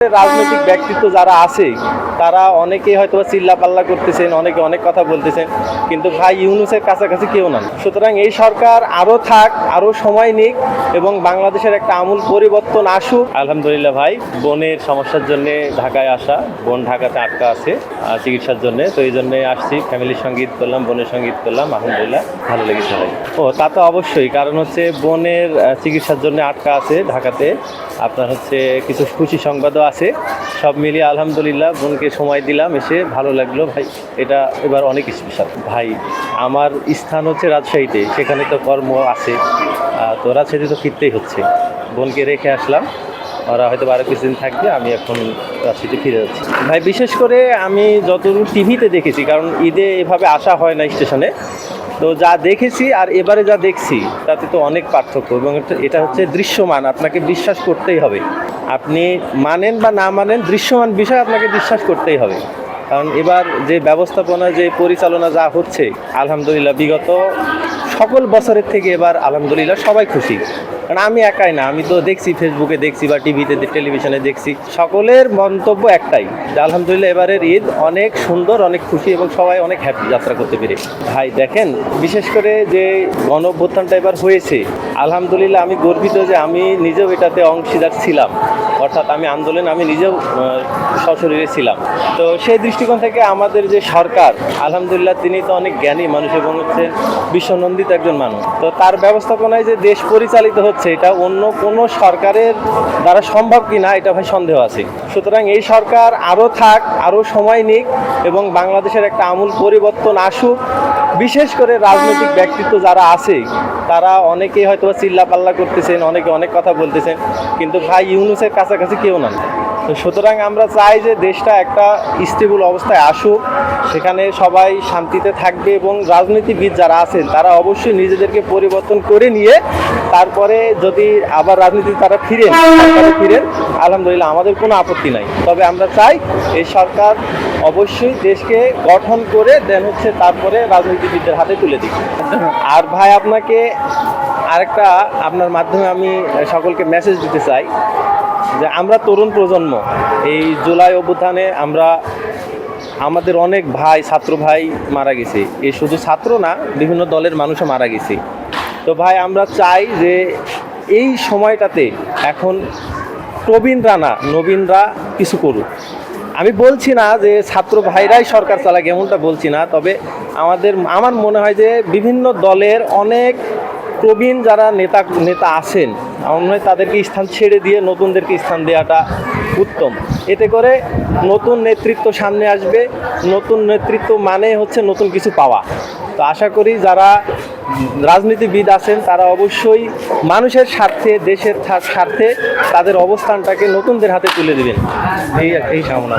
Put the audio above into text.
রাজনৈতিক ব্যক্তিত্ব যারা আছে তারা অনেকেই হয়তো চিল্লা পাল্লা করতেছেন, অনেকে অনেক কথা বলতেছেন, কিন্তু ভাই ইউনুসের কাছাকাছি কেউ না। সুতরাং এই সরকার আরও থাক আরও সময় নিক এবং বাংলাদেশের একটা আমূল পরিবর্তন আসুক। আলহামদুলিল্লাহ ভাই, বোনের সমস্যার জন্য ঢাকায় আসা, বোন ঢাকাতে আটকা আছে চিকিৎসার জন্য। তো এই জন্য আসছি ফ্যামিলির সংগীত করলাম, বোনের সংগীত করলাম, আলহামদুলিল্লাহ ভালো লেগেছে ভাই। ও, তা তো অবশ্যই, কারণ হচ্ছে বোনের চিকিৎসার জন্য আটকা আছে ঢাকাতে। আপনার হচ্ছে কিছু খুশি সংবাদও আছে, সব মিলিয়ে আলহামদুলিল্লাহ বোনকে সময় দিলাম, এসে ভালো লাগল। ভাই, এটা এবার অনেক স্পেশাল ভাই, আমার স্থান হচ্ছে রাজশাহীতে, সেখানে তো কর্ম আছে। তো রাজশাহীতে তো ফিরতেই হচ্ছে। বোনকে রেখে আসলাম। ওরা হয়তো আরও কিছুদিন থাকবে, আমি এখন রাজশাহীতে ফিরে যাচ্ছি। ভাই, বিশেষ করে আমি যতদূর টিভিতে দেখেছি, কারণ ঈদে এভাবে আসা হয় না স্টেশনে তো যা দেখেছি আর এবারে যা দেখছি, তাতে তো অনেক পার্থক্য এবং এটা- হচ্ছে দৃশ্যমান, আপনাকে বিশ্বাস করতেই হবে। আপনি মানেন বা না মানেন, দৃশ্যমান বিষয় আপনাকে বিশ্বাস করতেই হবে। কারণ এবার যে ব্যবস্থাপনা, যে পরিচালনা যা হচ্ছে, আলহামদুলিল্লাহ বিগত সকল বছরের থেকে এবার আলহামদুলিল্লাহ সবাই খুশি। কারণ আমি একাই না, আমি তো দেখছি ফেসবুকে দেখছি বা টিভিতে টেলিভিশনে দেখছি। সকলের মন্তব্য একটাই, যে আলহামদুলিল্লাহ এবারের ঈদ অনেক সুন্দর, অনেক খুশি এবং সবাই অনেক হ্যাপি যাত্রা করতে পেরে। ভাই, দেখেন, বিশেষ করে যে গণ অভ্যুত্থানটা এবার হয়েছে, আলহামদুলিল্লাহ আমি গর্বিত যে আমি নিজেও এটাতে অংশীদার ছিলাম। অর্থাৎ আমি আন্দোলন, আমি নিজেও সশরীরে ছিলাম। তো সেই দৃষ্টিকোণ থেকে আমাদের যে সরকার, আলহামদুলিল্লাহ তিনি তো অনেক জ্ঞানী মানুষ এবং হচ্ছে বিশ্বনন্দিত একজন মানুষ। তো তার ব্যবস্থাপনায় যে দেশ পরিচালিত হচ্ছে এটা অন্য কোনো সরকারের দ্বারা সম্ভব কি না এটা ভাই সন্দেহ আছে। সুতরাং এই সরকার আরও থাক আরও সময় নিক এবং বাংলাদেশের একটা আমূল পরিবর্তন আসুক। বিশেষ করে রাজনৈতিক ব্যক্তিত্ব যারা আছে, তারা অনেকেই হয়তো চিল্লা পাল্লা করতেছেন, অনেকে অনেক কথা বলতেছেন, কিন্তু ভাই ইউনুসের কাছাকাছি কেউ না। তো সুতরাং আমরা চাই যে দেশটা একটা স্টেবল অবস্থায় আসুক, সেখানে সবাই শান্তিতে থাকবে এবং রাজনীতিবিদ যারা আছেন, তারা অবশ্যই নিজেদেরকে পরিবর্তন করে নিয়ে তারপরে যদি আবার রাজনীতি তারা ফিরেন ফিরেন, আলহামদুলিল্লাহ আমাদের কোনো আপত্তি নাই। তবে আমরা চাই এই সরকার অবশ্যই দেশকে গঠন করে দেন হচ্ছে তারপরে রাজনীতিবিদদের হাতে তুলে দিক। আর ভাই, আপনাকে আরেকটা আপনার মাধ্যমে আমি সকলকে মেসেজ দিতে চাই। যে আমরা তরুণ প্রজন্ম, এই জুলাই অভ্যুত্থানে আমরা আমাদের অনেক ভাই, ছাত্র ভাই মারা গেছে। এই শুধু ছাত্র না, বিভিন্ন দলের মানুষও মারা গেছে। তো ভাই, আমরা চাই যে এই সময়টাতে এখন প্রবীণরা না নবীনরা কিছু করুক। আমি বলছি না যে ছাত্র ভাইরাই সরকার চালাক, এমনটা বলছি না। তবে আমাদের, আমার মনে হয় যে বিভিন্ন দলের অনেক প্রবীণ যারা নেতা নেতা আছেন আমার মনে হয় তাদেরকে স্থান ছেড়ে দিয়ে নতুনদেরকে স্থান দেওয়াটা উত্তম। এতে করে নতুন নেতৃত্ব সামনে আসবে, নতুন নেতৃত্ব মানে হচ্ছে নতুন কিছু পাওয়া। তো আশা করি যারা রাজনীতিবিদ আছেন, তারা অবশ্যই মানুষের স্বার্থে, দেশের স্বার্থে তাদের অবস্থানটাকে নতুনদের হাতে তুলে দেবেন। এই এই কামনা